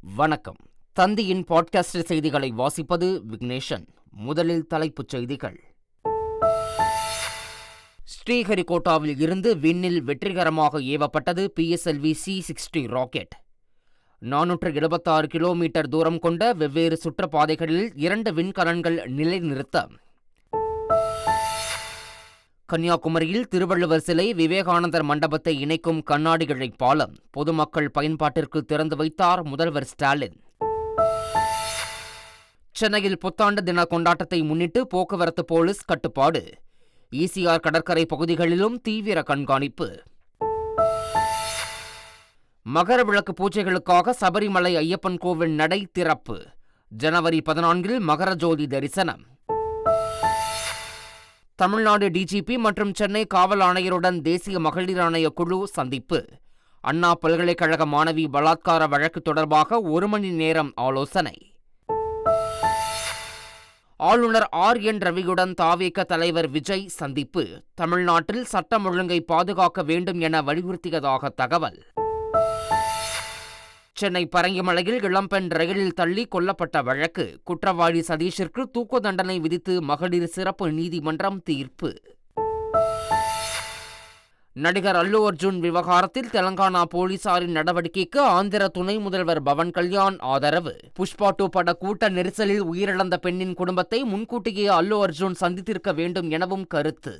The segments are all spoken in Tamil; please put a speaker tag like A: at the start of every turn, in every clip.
A: வணக்கம். தந்தியின் பாட்காஸ்ட் செய்திகளை வாசிப்பது விக்னேஷன். முதலில் தலைப்புச் செய்திகள். ஸ்ரீஹரிகோட்டாவில் இருந்து விண்ணில் வெற்றிகரமாக ஏவப்பட்டது பிஎஸ்எல்வி சி சிக்ஸ்டி ராக்கெட் நானூற்று எழுபத்தாறு கிலோமீட்டர் தூரம் கொண்ட வெவ்வேறு சுற்றுப்பாதைகளில் இரண்டு விண்கலன்கள் நிலைநிறுத்த கன்னியாகுமரியில் திருவள்ளுவர் சிலை விவேகானந்தர் மண்டபத்தை இணைக்கும் கண்ணாடி இழை பாலம் பொதுமக்கள் பயன்பாட்டிற்கு திறந்து வைத்தார் முதல்வர் ஸ்டாலின். சென்னையில் புத்தாண்டு தின கொண்டாட்டத்தை முன்னிட்டு போக்குவரத்து போலீஸ் கட்டுப்பாடு. ஈசிஆர் கடற்கரை பகுதிகளிலும் தீவிர கண்காணிப்பு. மகர விளக்கு பூஜைகளுக்காக சபரிமலை ஐயப்பன் கோவில் நடை திறப்பு. ஜனவரி பதினான்கில் மகர ஜோதி தரிசனம். தமிழ்நாடு டிஜிபி மற்றும் சென்னை காவல் ஆணையருடன் தேசிய மகளிர் ஆணைய குழு சந்திப்பு. அண்ணா பல்கலைக்கழக மாணவி பலாத்கார வழக்கு தொடர்பாக ஒரு மணி நேரம் ஆலோசனை. ஆளுநர் ஆர் என் ரவியுடன் தாவேக தலைவர் விஜய் சந்திப்பு. தமிழ்நாட்டில் சட்டம் ஒழுங்கை பாதுகாக்க வேண்டும் என வலியுறுத்தியதாக தகவல். சென்னை பரங்கிமலையில் இளம்பெண் ரயிலில் தள்ளி கொல்லப்பட்ட வழக்கு. குற்றவாளி சதீஷிற்கு தூக்கு தண்டனை விதித்து மகளிர் சிறப்பு நீதிமன்றம் தீர்ப்பு. நடிகர் அல்லு அர்ஜுன் விவகாரத்தில் தெலங்கானா போலீசாரின் நடவடிக்கைக்கு ஆந்திர துணை முதல்வர் பவன் கல்யாண் ஆதரவு. புஷ்பா டூ பட கூட்ட நெரிசலில் உயிரிழந்த பெண்ணின் குடும்பத்தை முன்கூட்டியே அல்லு அர்ஜுன் சந்தித்திருக்க வேண்டும் எனவும் கருத்து.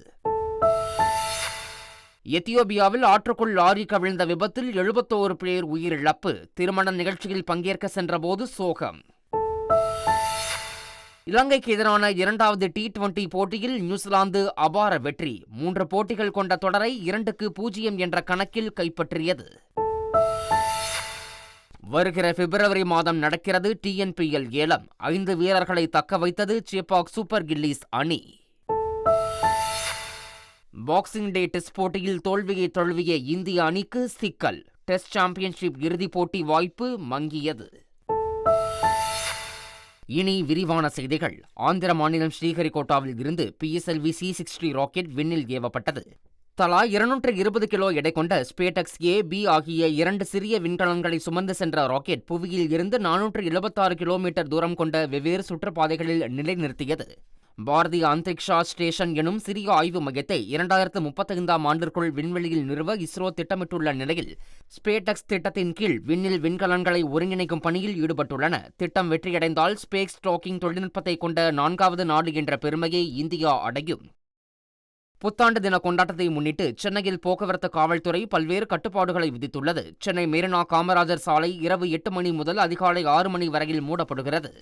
A: எத்தியோபியாவில் ஆற்றுக்குள் லாரி கவிழ்ந்த விபத்தில் எழுபத்தோரு பேர் உயிரிழப்பு. திருமண நிகழ்ச்சியில் பங்கேற்க சென்றபோது சோகம். இலங்கைக்கு எதிரான இரண்டாவது டி டுவெண்டி போட்டியில் நியூசிலாந்து அபார வெற்றி. மூன்று போட்டிகள் கொண்ட தொடரை இரண்டுக்கு பூஜ்ஜியம் என்ற கணக்கில் கைப்பற்றியது. வருகிற பிப்ரவரி மாதம் நடக்கிறது டிஎன்பிஎல் ஏலம். ஐந்து வீரர்களை தக்க வைத்தது சேப்பாக் சூப்பர் கில்லிஸ் அணி. பாக்ஸிங் டே டெஸ்ட் போட்டியில் தோல்வியை தழுவிய இந்திய அணிக்கு சிக்கல். டெஸ்ட் சாம்பியன்ஷிப் இறுதிப் போட்டி வாய்ப்பு மங்கியது. இனி விரிவான செய்திகள். ஆந்திர மாநிலம் ஸ்ரீஹரிகோட்டாவில் இருந்து பிஎஸ்எல்வி சி சிக்ஸ்டி ராக்கெட் விண்ணில் ஏவப்பட்டது. தலா இருநூற்று இருபது கிலோ எடை கொண்ட ஸ்பேடெக்ஸ் ஏ பி ஆகிய இரண்டு சிறிய விண்கலன்களை சுமந்து சென்ற ராக்கெட் புவியில் இருந்து நானூற்று எழுபத்தாறு கிலோமீட்டர் தூரம் கொண்ட வெவ்வேறு சுற்றுப்பாதைகளில் நிலைநிறுத்தியது. பாரதிய அந்தரிக்ஷா ஸ்டேஷன் எனும் சிறிய ஆய்வு மையத்தை இரண்டாயிரத்து முப்பத்தைந்தாம் ஆண்டிற்குள் விண்வெளியில் நிறுவ இஸ்ரோ திட்டமிட்டுள்ள நிலையில் ஸ்பேடெக்ஸ் திட்டத்தின் கீழ் விண்ணில் விண்கலன்களை ஒருங்கிணைக்கும் பணியில் ஈடுபட்டுள்ளன. திட்டம் வெற்றியடைந்தால் ஸ்பேஸ் ஸ்டாக்கிங் தொழில்நுட்பத்தை கொண்ட நான்காவது நாடு என்ற பெருமையை இந்தியா அடையும். புத்தாண்டு தின கொண்டாட்டத்தை முன்னிட்டு சென்னையில் போக்குவரத்து காவல்துறை பல்வேறு கட்டுப்பாடுகளை விதித்துள்ளது. சென்னை மெரினா காமராஜர் சாலை இரவு எட்டு மணி முதல் அதிகாலை ஆறு மணி வரையில் மூடப்படுகிறது.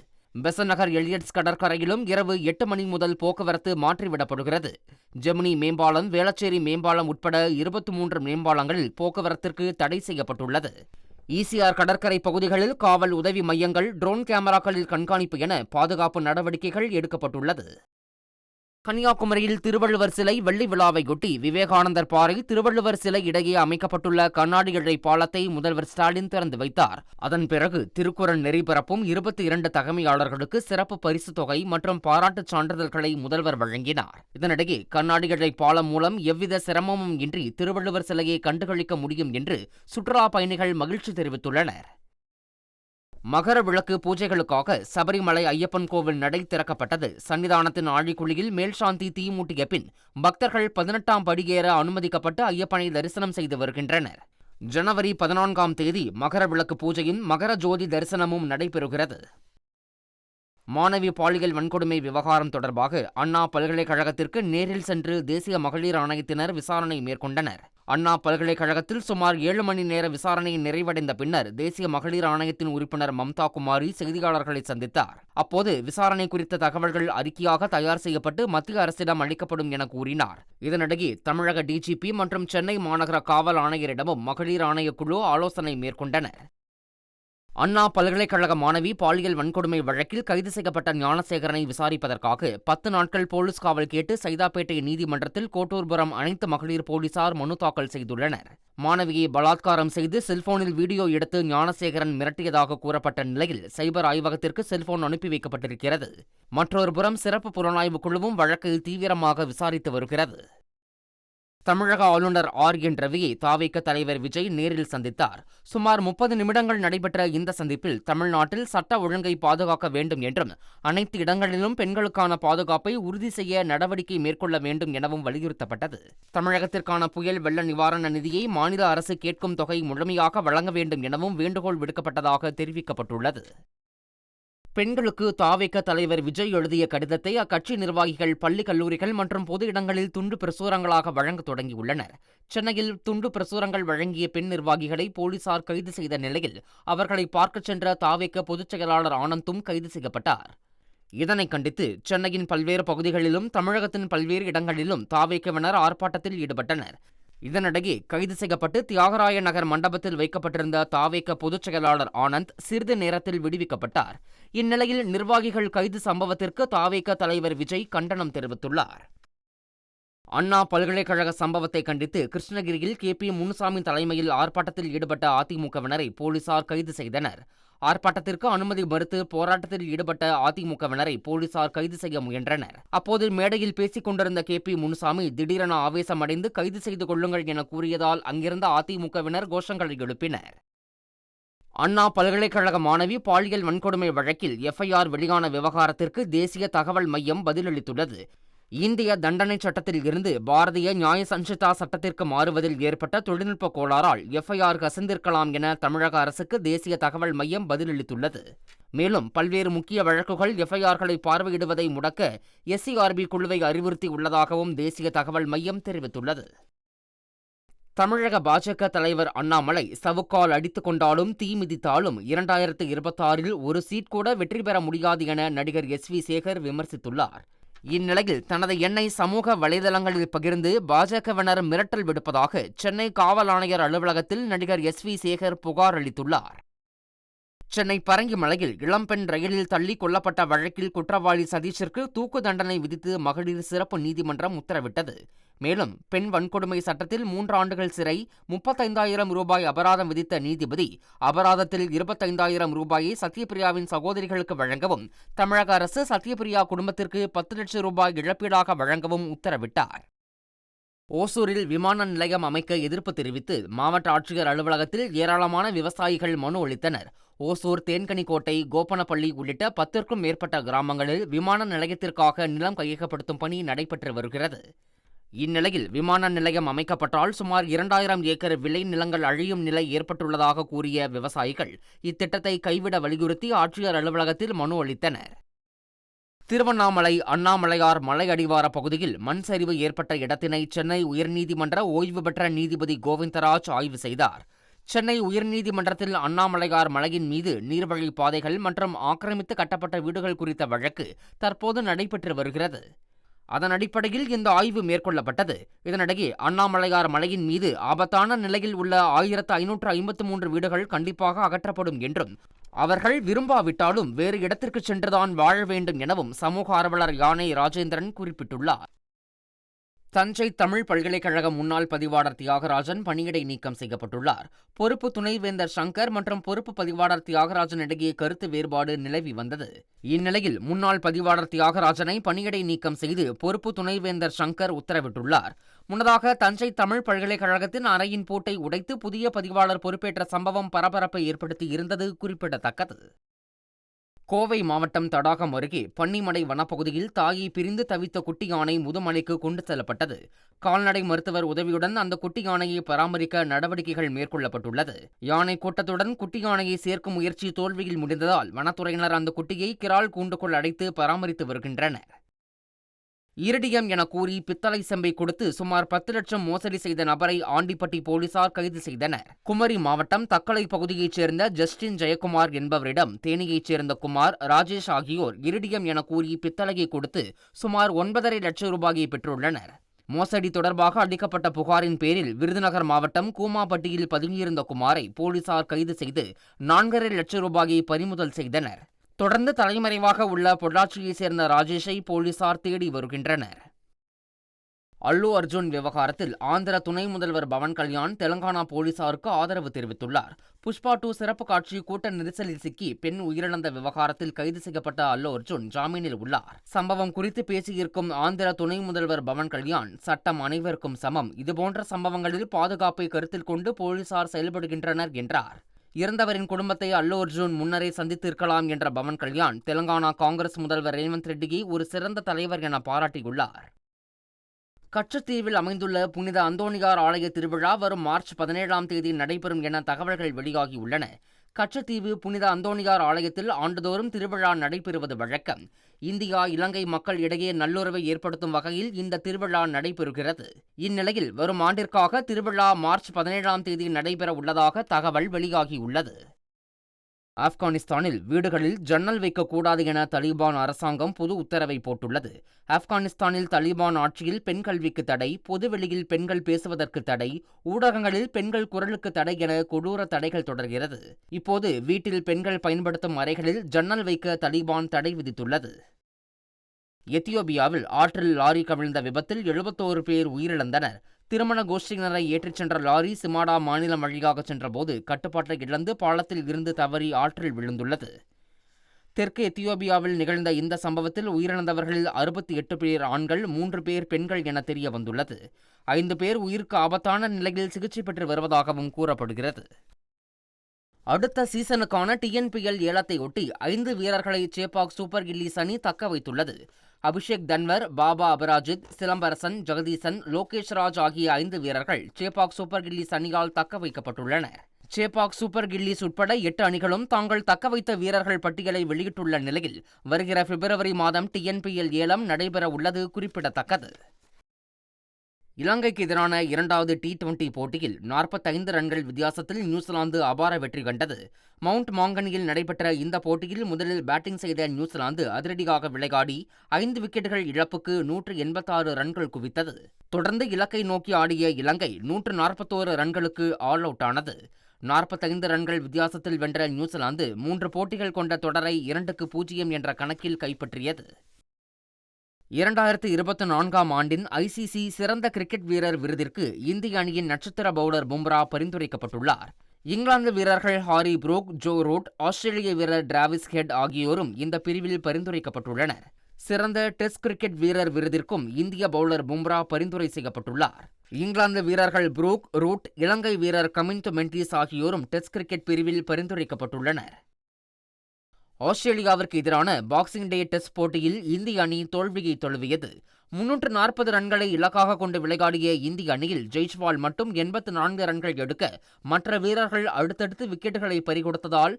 A: பெசன் நகர் எலியட்ஸ் கடற்கரையிலும் இரவு எட்டு மணி முதல் போக்குவரத்து மாற்றிவிடப்படுகிறது. ஜெமினி மேம்பாலம் வேளச்சேரி மேம்பாலம் உட்பட இருபத்தி மூன்று மேம்பாலங்களில் போக்குவரத்திற்கு தடை செய்யப்பட்டுள்ளது. ஈசிஆர் கடற்கரை பகுதிகளில் காவல் உதவி மையங்கள் ட்ரோன் கேமராக்களில் கண்காணிப்பு என பாதுகாப்பு நடவடிக்கைகள் எடுக்கப்பட்டுள்ளது. கன்னியாகுமரியில் திருவள்ளுவர் சிலை வெள்ளி விழாவையொட்டி விவேகானந்தர் பாறை திருவள்ளுவர் சிலை இடையே அமைக்கப்பட்டுள்ள கண்ணாடி இழை பாலத்தை முதல்வர் ஸ்டாலின் திறந்து வைத்தார். அதன் பிறகு திருக்குறள் நெறிபரப்பும் இருபத்தி இரண்டு தகமையாளர்களுக்கு சிறப்பு பரிசு தொகை மற்றும் பாராட்டுச் சான்றிதழ்களை முதல்வர் வழங்கினார். இதனிடையே கண்ணாடி இழை பாலம் மூலம் எவ்வித சிரமமும் இன்றி திருவள்ளுவர் சிலையை கண்டுகளிக்க முடியும் என்று சுற்றுலா பயணிகள் மகிழ்ச்சி தெரிவித்துள்ளனர். மகர விளக்கு பூஜைகளுக்காக சபரிமலை ஐயப்பன் கோவில் நடை திறக்கப்பட்டது. சன்னிதானத்தின் ஆழிக்குழியில் மேல்சாந்தி தீமூட்டிய பின் பக்தர்கள் பதினெட்டாம் படியேற அனுமதிக்கப்பட்டு ஐயப்பனை தரிசனம் செய்து வருகின்றனர். ஜனவரி பதினான்காம் தேதி மகர விளக்கு பூஜையும் மகர ஜோதி தரிசனமும் நடைபெறுகிறது. மாணவி பாலியல் வன்கொடுமை விவகாரம் தொடர்பாக அண்ணா பல்கலைக்கழகத்திற்கு நேரில் சென்று தேசிய மகளிர் ஆணையத்தினர் விசாரணை மேற்கொண்டனர். அண்ணா பல்கலைக்கழகத்தில் சுமார் ஏழு மணி நேர விசாரணை நிறைவடைந்த பின்னர் தேசிய மகளிர் ஆணையத்தின் உறுப்பினர் மம்தா குமாரி செய்தியாளர்களை சந்தித்தார். அப்போது விசாரணை குறித்த தகவல்கள் அறிக்கையாக தயார் செய்யப்பட்டு மத்திய அரசிடம் அளிக்கப்படும் என கூறினார். இதனிடையே தமிழக டிஜிபி மற்றும் சென்னை மாநகர காவல் ஆணையரிடமும் மகளிர் ஆணையக்குழு ஆலோசனை மேற்கொண்டனர். அண்ணா பல்கலைக்கழக மாணவி பாலியல் வன்கொடுமை வழக்கில் கைது செய்யப்பட்ட ஞானசேகரனை விசாரிப்பதற்காக பத்து நாட்கள் போலீஸ் காவல் கேட்டு சைதாப்பேட்டை நீதிமன்றத்தில் கோட்டூர்புரம் அனைத்து மகளிர் போலீசார் மனு தாக்கல் செய்துள்ளனர். மாணவியை பலாத்காரம் செய்து செல்போனில் வீடியோ எடுத்து ஞானசேகரன் மிரட்டியதாக கூறப்பட்ட நிலையில் சைபர் ஆய்வகத்திற்கு செல்போன் அனுப்பி வைக்கப்பட்டிருக்கிறது. மற்றொரு புறம் சிறப்பு புலனாய்வு குழுவும் வழக்கை தீவிரமாக விசாரித்து வருகிறது. தமிழக ஆளுநர் ஆர் என் ரவியை தாவேக்க தலைவர் விஜய் நேரில் சந்தித்தார். சுமார் முப்பது நிமிடங்கள் நடைபெற்ற இந்த சந்திப்பில் தமிழ்நாட்டில் சட்ட ஒழுங்கை பாதுகாக்க வேண்டும் என்றும் அனைத்து இடங்களிலும் பெண்களுக்கான பாதுகாப்பை உறுதி செய்ய நடவடிக்கை மேற்கொள்ள வேண்டும் எனவும் வலியுறுத்தப்பட்டது. தமிழகத்திற்கான புயல் வெள்ள நிவாரண நிதியை மாநில அரசு கேட்கும் தொகை முழுமையாக வழங்க வேண்டும் எனவும் வேண்டுகோள் விடுக்கப்பட்டதாக தெரிவிக்கப்பட்டுள்ளது. பெண்களுக்கு தாவேக்க தலைவர் விஜய் எழுதிய கடிதத்தை அக்கட்சி நிர்வாகிகள் பள்ளி கல்லூரிகள் மற்றும் பொது இடங்களில் துண்டு பிரசுரங்களாக வழங்க தொடங்கியுள்ளனர். சென்னையில் துண்டு பிரசுரங்கள் வழங்கிய பெண் நிர்வாகிகளை போலீசார் கைது செய்த நிலையில் அவர்களை பார்க்கச் சென்ற தாவேக்க பொதுச் செயலாளர் ஆனந்தும் கைது செய்யப்பட்டார். இதனை கண்டித்து சென்னையின் பல்வேறு பகுதிகளிலும் தமிழகத்தின் பல்வேறு இடங்களிலும் தாவேக்கவினர் ஆர்ப்பாட்டத்தில் ஈடுபட்டனர். இதனிடையே கைது செய்யப்பட்டு தியாகராய நகர் மண்டபத்தில் வைக்கப்பட்டிருந்த தாவேக்க பொதுச் செயலாளர் ஆனந்த் சிறிது நேரத்தில் விடுவிக்கப்பட்டார். இந்நிலையில் நிர்வாகிகள் கைது சம்பவத்திற்கு தாவேக்க தலைவர் விஜய் கண்டனம் தெரிவித்துள்ளார். அண்ணா பல்கலைக்கழக சம்பவத்தை கண்டித்து கிருஷ்ணகிரியில் கே பி முனுசாமி தலைமையில் ஆர்ப்பாட்டத்தில் ஈடுபட்ட அதிமுகவினரை போலீசார் கைது செய்தனர். ஆர்ப்பாட்டத்திற்கு அனுமதி மறுத்து போராட்டத்தில் ஈடுபட்ட அதிமுகவினரை போலீசார் கைது செய்ய முயன்றனர். அப்போது மேடையில் பேசிக் கொண்டிருந்த கே பி முனுசாமி திடீரென ஆவேசமடைந்து கைது செய்து கொள்ளுங்கள் என கூறியதால் அங்கிருந்த அதிமுகவினர் கோஷங்களை எழுப்பினர். அண்ணா பல்கலைக்கழக மாணவி பாலியல் வன்கொடுமை வழக்கில் எஃப்ஐஆர் வெளியான விவகாரத்திற்கு தேசிய தகவல் மையம் பதிலளித்துள்ளது. இந்திய தண்டனை சட்டத்தில் இருந்து பாரதிய நியாய சஞ்சிதா சட்டத்திற்கு மாறுவதில் ஏற்பட்ட தொழில்நுட்ப கோளாறால் எஃப்ஐஆர் கசிந்திருக்கலாம் என தமிழக அரசுக்கு தேசிய தகவல் மையம் பதிலளித்துள்ளது. மேலும் பல்வேறு முக்கிய வழக்குகள் எஃப்ஐஆர்களை பார்வையிடுவதை முடக்க எஸ்சிஆர்பி குழுவை அறிவுறுத்தி உள்ளதாகவும் தேசிய தகவல் மையம் தெரிவித்துள்ளது. தமிழக பாஜக தலைவர் அண்ணாமலை சவுக்கால் அடித்துக் கொண்டாலும் தீ மிதித்தாலும் இரண்டாயிரத்து இருபத்தாறில் ஒரு சீட் கூட வெற்றி பெற முடியாது என நடிகர் எஸ் வி சேகர் விமர்சித்துள்ளார். இந்நிலையில் தனது எண்ணை சமூக வலைதளங்களில் பகிர்ந்து பாஜகவினர் மிரட்டல் விடுப்பதாக சென்னை காவல் ஆணையர் அலுவலகத்தில் நடிகர் எஸ் வி சேகர் புகார் அளித்துள்ளார். சென்னை பரங்கிமலையில் இளம்பெண் ரயிலில் தள்ளி கொல்லப்பட்ட வழக்கில் குற்றவாளி சதீஷிற்கு தூக்கு தண்டனை விதித்து மகளிர் சிறப்பு நீதிமன்றம் உத்தரவிட்டது. மேலும் பெண் வன்கொடுமை சட்டத்தில் மூன்று ஆண்டுகள் சிறை முப்பத்தைந்தாயிரம் ரூபாய் அபராதம் விதித்த நீதிபதி அபராதத்தில் இருபத்தைந்தாயிரம் ரூபாயை சத்யபிரியாவின் சகோதரிகளுக்கு வழங்கவும் தமிழக அரசு சத்யபிரியா குடும்பத்திற்கு பத்து லட்சம் ரூபாய் இழப்பீடாக வழங்கவும் உத்தரவிட்டார். ஓசூரில் விமான நிலையம் அமைக்க எதிர்ப்பு தெரிவித்து மாவட்ட ஆட்சியர் அலுவலகத்தில் ஏராளமான விவசாயிகள் மனு அளித்தனர். ஓசூர் தேன்கனிக்கோட்டை கோப்பனப்பள்ளி உள்ளிட்ட பத்திற்கும் மேற்பட்ட கிராமங்களில் விமான நிலையத்திற்காக நிலம் கையகப்படுத்தும் பணி நடைபெற்று வருகிறது. இந்நிலையில் விமான நிலையம் அமைக்கப்பட்டால் சுமார் இரண்டாயிரம் ஏக்கர் விளை நிலங்கள் அழியும் நிலை ஏற்பட்டுள்ளதாக கூறிய விவசாயிகள் இத்திட்டத்தை கைவிட வலியுறுத்தி ஆட்சியர் அலுவலகத்தில் மனு அளித்தனர். திருவண்ணாமலை அண்ணாமலையார் மலை அடிவார பகுதியில் மண் சரிவு ஏற்பட்ட இடத்தினை சென்னை உயர்நீதிமன்ற ஓய்வு பெற்ற நீதிபதி கோவிந்தராஜ் ஆய்வு செய்தார். சென்னை உயர்நீதிமன்றத்தில் அண்ணாமலையார் மலையின் மீது நீர்வழி பாதைகள் மற்றும் ஆக்கிரமித்து கட்டப்பட்ட வீடுகள் குறித்த வழக்கு தற்போது நடைபெற்று வருகிறது. அதன் அடிப்படையில் இந்த ஆய்வு மேற்கொள்ளப்பட்டது. இதனிடையே அண்ணாமலையார் மலையின் மீது ஆபத்தான நிலையில் உள்ள ஆயிரத்து ஐநூற்று ஐம்பத்து மூன்று வீடுகள் கண்டிப்பாக அகற்றப்படும் என்றும் அவர்கள் விரும்பாவிட்டாலும் வேறு இடத்திற்கு சென்றுதான் வாழ வேண்டும் எனவும் சமூக ஆர்வலர் யானை ராஜேந்திரன் குறிப்பிட்டுள்ளார். தஞ்சை தமிழ் பல்கலைக்கழக முன்னாள் பதிவாளர் தியாகராஜன் பணியிடை நீக்கம் செய்யப்பட்டுள்ளார். பொறுப்பு துணைவேந்தர் சங்கர் மற்றும் பொறுப்பு பதிவாளர் தியாகராஜன் இடையே கருத்து வேறுபாடு நிலவி வந்தது. இந்நிலையில் முன்னாள் பதிவாளர் தியாகராஜனை பணியிடை நீக்கம் செய்து பொறுப்பு துணைவேந்தர் சங்கர் உத்தரவிட்டுள்ளார். முன்னதாக தஞ்சை தமிழ் பல்கலைக்கழகத்தின் அறையின் பூட்டை உடைத்து புதிய பதிவாளர் பொறுப்பேற்ற சம்பவம் பரபரப்பை ஏற்படுத்தி இருந்தது குறிப்பிடத்தக்கது. கோவை மாவட்டம் தடாகம் அருகே பன்னிமடை வனப்பகுதியில் தாயை பிரிந்து தவித்த குட்டி யானை முதுமலைக்கு கொண்டு செல்லப்பட்டது. கால்நடை மருத்துவர் உதவியுடன் அந்த குட்டி யானையை பராமரிக்க நடவடிக்கைகள் மேற்கொள்ளப்பட்டுள்ளது. யானை கூட்டத்துடன் குட்டி யானையை சேர்க்கும் முயற்சி தோல்வியில் முடிந்ததால் வனத்துறையினர் அந்த குட்டியை கிரால் கூண்டுக்குள் அடைத்து பராமரித்து வருகின்றனர். இரிடியம் என கூறி பித்தளை செம்பை கொடுத்து சுமார் பத்து லட்சம் மோசடி செய்த நபரை ஆண்டிப்பட்டி போலீசார் கைது செய்தனர். குமரி மாவட்டம் தக்கலை பகுதியைச் சேர்ந்த ஜஸ்டின் ஜெயக்குமார் என்பவரிடம் தேனியைச் சேர்ந்த குமார் ராஜேஷ் ஆகியோர் இரிடியம் என கூறி பித்தளையை கொடுத்து சுமார் ஒன்பதரை லட்சம் ரூபாயை பெற்றுள்ளனர். மோசடி தொடர்பாக அளிக்கப்பட்ட புகாரின் பேரில் விருதுநகர் மாவட்டம் கூமாப்பட்டியில் பதுங்கியிருந்த குமாரை போலீசார் கைது செய்து நான்கரை லட்சம் ரூபாயை பறிமுதல் செய்தனர். தொடர்ந்து தலைமறைவாக உள்ள பொள்ளாச்சியைச் சேர்ந்த ராஜேஷை போலீசார் தேடி வருகின்றனர். அல்லு அர்ஜுன் விவகாரத்தில் ஆந்திர துணை முதல்வர் பவன் கல்யாண் தெலங்கானா போலீசாருக்கு ஆதரவு தெரிவித்துள்ளார். புஷ்பா டூ சிறப்பு காட்சி கூட்ட நெரிசலில் சிக்கி பெண் உயிரிழந்த விவகாரத்தில் கைது செய்யப்பட்ட அல்லு அர்ஜுன் ஜாமீனில் உள்ளார். சம்பவம் குறித்து பேசியிருக்கும் ஆந்திர துணை முதல்வர் பவன் கல்யாண் சட்டம் அனைவருக்கும் சமம். இதுபோன்ற சம்பவங்களில் பாதுகாப்பை கருத்தில் கொண்டு போலீசார் செயல்படுகின்றனர் என்றார். இறந்தவரின் குடும்பத்தை அல்லு அர்ஜுன் முன்னரே சந்தித்திருக்கலாம் என்ற பவன் கல்யாண் தெலங்கானா காங்கிரஸ் முதல்வர் ரேவந்த் ரெட்டியை ஒரு சிறந்த தலைவர் என பாராட்டியுள்ளார். கச்சத்தீவில் அமைந்துள்ள புனித அந்தோணியார் ஆலய திருவிழா வரும் மார்ச் பதினேழாம் தேதி நடைபெறும் என தகவல்கள் வெளியாகியுள்ளன. கச்சத்தீவு புனித அந்தோணியார் ஆலயத்தில் ஆண்டுதோறும் திருவிழா நடைபெறுவது வழக்கம். இந்தியா இலங்கை மக்கள் இடையே நல்லுறவை ஏற்படுத்தும் வகையில் இந்த திருவிழா நடைபெறுகிறது. இந்நிலையில் வரும் ஆண்டிற்காக திருவிழா மார்ச் பதினேழாம் தேதி நடைபெற உள்ளதாக தகவல் வெளியாகியுள்ளது. ஆப்கானிஸ்தானில் வீடுகளில் ஜன்னல் வைக்கக்கூடாது என தலிபான் அரசாங்கம் புது உத்தரவை போட்டுள்ளது. ஆப்கானிஸ்தானில் தலிபான் ஆட்சியில் பெண் கல்விக்கு தடை பொதுவெளியில் பெண்கள் பேசுவதற்கு தடை ஊடகங்களில் பெண்கள் குரலுக்கு தடை என கொடூர தடைகள் தொடர்கிறது. இப்போது வீட்டில் பெண்கள் பயன்படுத்தும் அறைகளில் ஜன்னல் வைக்க தலிபான் தடை விதித்துள்ளது. எத்தியோபியாவில் ஆற்றில் லாரி கவிழ்ந்த விபத்தில் எழுபத்தோரு பேர் உயிரிழந்தனர். திருமண கோஷ்டியினரை ஏற்றிச் சென்ற லாரி சிமாடா மாநிலம் வழியாக சென்றபோது கட்டுப்பாட்டை இழந்து பாலத்தில் இருந்து தவறி ஆற்றில் விழுந்துள்ளது. தெற்கு எத்தியோபியாவில் நிகழ்ந்த இந்த சம்பவத்தில் உயிரிழந்தவர்களில் அறுபத்தி எட்டு பேர் ஆண்கள் மூன்று பேர் பெண்கள் என தெரிய வந்துள்ளது ஐந்து பேர் உயிருக்கு ஆபத்தான நிலையில் சிகிச்சை பெற்று வருவதாகவும் கூறப்படுகிறது. அடுத்த சீசனுக்கான டிஎன்பிஎல் ஏலத்தை ஒட்டி ஐந்து வீரர்களை சேப்பாக் சூப்பர் கில்லிஸ் அணி தக்க வைத்துள்ளது. அபிஷேக் தன்வர் பாபா அபராஜித் சிலம்பரசன் ஜெகதீசன் லோகேஷ் ராஜ் ஆகிய ஐந்து வீரர்கள் சேபாக் சூப்பர் கில்லிஸ் அணியால் தக்க வைக்கப்பட்டுள்ளனர். சேபாக் சூப்பர் கில்லிஸ் உட்பட எட்டு அணிகளும் தாங்கள் தக்க வைத்த வீரர்கள் பட்டியலை வெளியிட்டுள்ள நிலையில் வருகிற பிப்ரவரி மாதம் டிஎன்பிஎல் ஏலம் நடைபெற உள்ளது குறிப்பிடத்தக்கது. இலங்கைக்கு எதிரான இரண்டாவது டி டுவெண்டி போட்டியில் நாற்பத்தைந்து ரன்கள் வித்தியாசத்தில் நியூசிலாந்து அபார வெற்றி கண்டது. மவுண்ட் மாங்கனியில் நடைபெற்ற இந்த போட்டியில் முதலில் பேட்டிங் செய்த நியூசிலாந்து அதிரடியாக விளையாடி ஐந்து விக்கெட்டுகள் இழப்புக்கு நூற்று எண்பத்தாறு ரன்கள் குவித்தது. தொடர்ந்து இலக்கை நோக்கி ஆடிய இலங்கை நூற்று நாற்பத்தோரு ரன்களுக்கு ஆல் அவுட் ஆனது. நாற்பத்தைந்து ரன்கள் வித்தியாசத்தில் வென்ற நியூசிலாந்து மூன்று போட்டிகள் கொண்ட தொடரை இரண்டுக்கு பூஜ்ஜியம் என்ற கணக்கில் கைப்பற்றியது. இரண்டாயிரத்து இருபத்தி நான்காம் ஆண்டின் ஐசிசி சிறந்த கிரிக்கெட் வீரர் விருதிற்கு இந்திய அணியின் நட்சத்திர பவுலர் பும்ரா பரிந்துரைக்கப்பட்டுள்ளார். இங்கிலாந்து வீரர்கள் ஹாரி புரோக் ஜோ ரூட் ஆஸ்திரேலிய வீரர் டிராவிஸ் ஹெட் ஆகியோரும் இந்த பிரிவில் பரிந்துரைக்கப்பட்டுள்ளனர். சிறந்த டெஸ்ட் கிரிக்கெட் வீரர் விருதிற்கும் இந்திய பவுலர் பும்ரா பரிந்துரை செய்யப்பட்டுள்ளார். இங்கிலாந்து வீரர்கள் புரூக் ரூட் இலங்கை வீரர் கமின் மென்டிஸ் ஆகியோரும் டெஸ்ட் கிரிக்கெட் பிரிவில் பரிந்துரைக்கப்பட்டுள்ளனர். ஆஸ்திரேலியாவிற்கு எதிரான பாக்ஸிங் டே டெஸ்ட் போட்டியில் இந்திய அணி தோல்வியை தழுவியது. முன்னூற்று நாற்பது ரன்களை இலக்காக கொண்டு விளையாடிய இந்திய அணியில் ஜெய்ஸ்வால் மட்டும் எண்பத்து நான்கு ரன்கள் எடுக்க மற்ற வீரர்கள் அடுத்தடுத்து விக்கெட்டுகளை பறிகொடுத்ததால்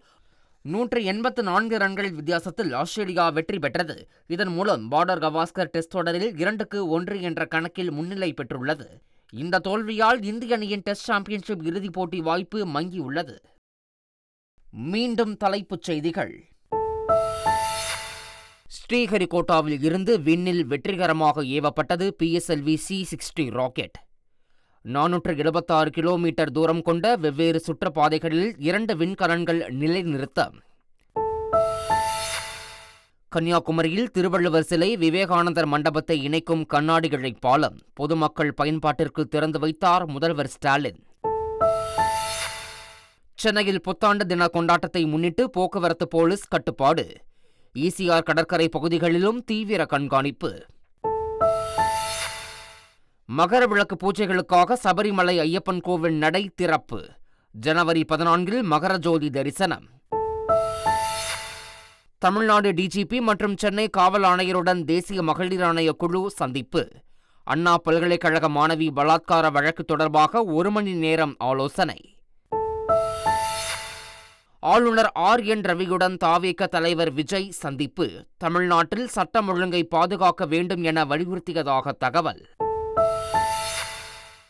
A: நூற்று எண்பத்து நான்கு ரன்கள் வித்தியாசத்தில் ஆஸ்திரேலியா வெற்றி பெற்றது. இதன் மூலம் பார்டர் கவாஸ்கர் டெஸ்ட் தொடரில் இரண்டுக்கு ஒன்று என்ற கணக்கில் முன்னிலை பெற்றுள்ளது. இந்த தோல்வியால் இந்திய அணியின் டெஸ்ட் சாம்பியன்ஷிப் இறுதிப் போட்டி வாய்ப்பு மங்கியுள்ளது. மீண்டும் தலைப்புச் செய்திகள். ஸ்ரீஹரிகோட்டாவில் இருந்து விண்ணில் வெற்றிகரமாக ஏவப்பட்டது பிஎஸ்எல்வி சி சிக்ஸ்டி ராக்கெட் நானூற்று எழுபத்தாறு கிலோமீட்டர் தூரம் கொண்ட வெவ்வேறு சுற்றுப்பாதைகளில் இரண்டு விண்கலன்கள் நிலைநிறுத்தம் கன்னியாகுமரியில் திருவள்ளுவர் சிலை விவேகானந்தர் மண்டபத்தை இணைக்கும் கண்ணாடிகளை பாலம். பொதுமக்கள் பயன்பாட்டிற்கு திறந்து வைத்தார் முதல்வர் ஸ்டாலின். சென்னையில் புத்தாண்டு தின கொண்டாட்டத்தை முன்னிட்டு போக்குவரத்து போலீஸ் கட்டுப்பாடு. ஈசிஆர் கடற்கரை பகுதிகளிலும் தீவிர கண்காணிப்பு. மகர விளக்கு பூஜைகளுக்காக சபரிமலை ஐயப்பன் கோவில் நடை திறப்பு. ஜனவரி பதினான்கில் மகர ஜோதி தரிசனம். தமிழ்நாடு டிஜிபி மற்றும் சென்னை காவல் ஆணையருடன் தேசிய மகளிர் ஆணைய குழு சந்திப்பு. அண்ணா பல்கலைக்கழக மாணவி பலாத்கார வழக்கு தொடர்பாக ஒரு மணி நேரம் ஆலோசனை. ஆளுநர் ஆர் என் ரவியுடன் தாவேக தலைவர் விஜய் சந்திப்பு. தமிழ்நாட்டில் சட்டம் ஒழுங்கை பாதுகாக்க வேண்டும் என வலியுறுத்தியதாக தகவல்.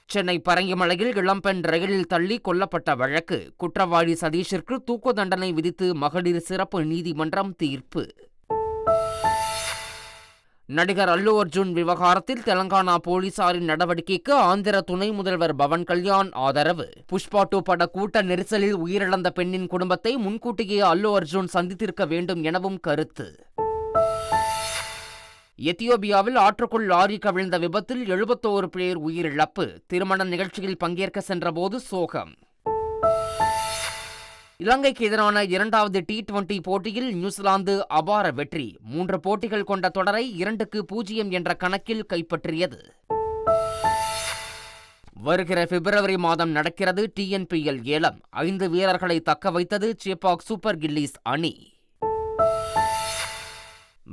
A: சென்னை பரங்கிமலையில் இளம்பெண் ரயிலில் தள்ளி கொல்லப்பட்ட வழக்கு. குற்றவாளி சதீஷிற்கு தூக்கு தண்டனை விதித்து மகளிர் சிறப்பு நீதிமன்றம் தீர்ப்பு. நடிகர் அல்லு அர்ஜுன் விவகாரத்தில் தெலங்கானா போலீசாரின் நடவடிக்கைக்கு ஆந்திர துணை முதல்வர் பவன் கல்யாண் ஆதரவு. புஷ்பா டூ பட கூட்ட நெரிசலில் உயிரிழந்த பெண்ணின் குடும்பத்தை முன்கூட்டியே அல்லு அர்ஜுன் சந்தித்திருக்க வேண்டும் எனவும் கருத்து. எத்தியோபியாவில் ஆற்றுக்குள் லாரி கவிழ்ந்த விபத்தில் எழுபத்தோரு பேர் உயிரிழப்பு. திருமண நிகழ்ச்சியில் பங்கேற்க சென்றபோது சோகம். இலங்கைக்கு எதிரான இரண்டாவது டி டுவெண்டி போட்டியில் நியூசிலாந்து அபார வெற்றி. மூன்று போட்டிகள் கொண்ட தொடரை இரண்டுக்கு பூஜ்ஜியம் என்ற கணக்கில் கைப்பற்றியது. வருகிற பிப்ரவரி மாதம் நடக்கிறது டிஎன்பிஎல் ஏலம். ஐந்து வீரர்களை தக்க வைத்தது சேப்பாக் சூப்பர் கில்லிஸ் அணி.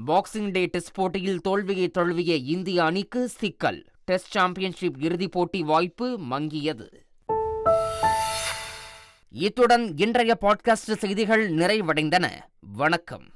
A: பாக்ஸிங் டே டெஸ்ட் போட்டியில் தோல்வியை தழுவிய இந்திய அணிக்கு சிக்கல். டெஸ்ட் சாம்பியன்ஷிப் இறுதிப் போட்டி வாய்ப்பு மங்கியது. இத்துடன் இன்றைய பாட்காஸ்ட் செய்திகள் நிறைவடைந்தன. வணக்கம்.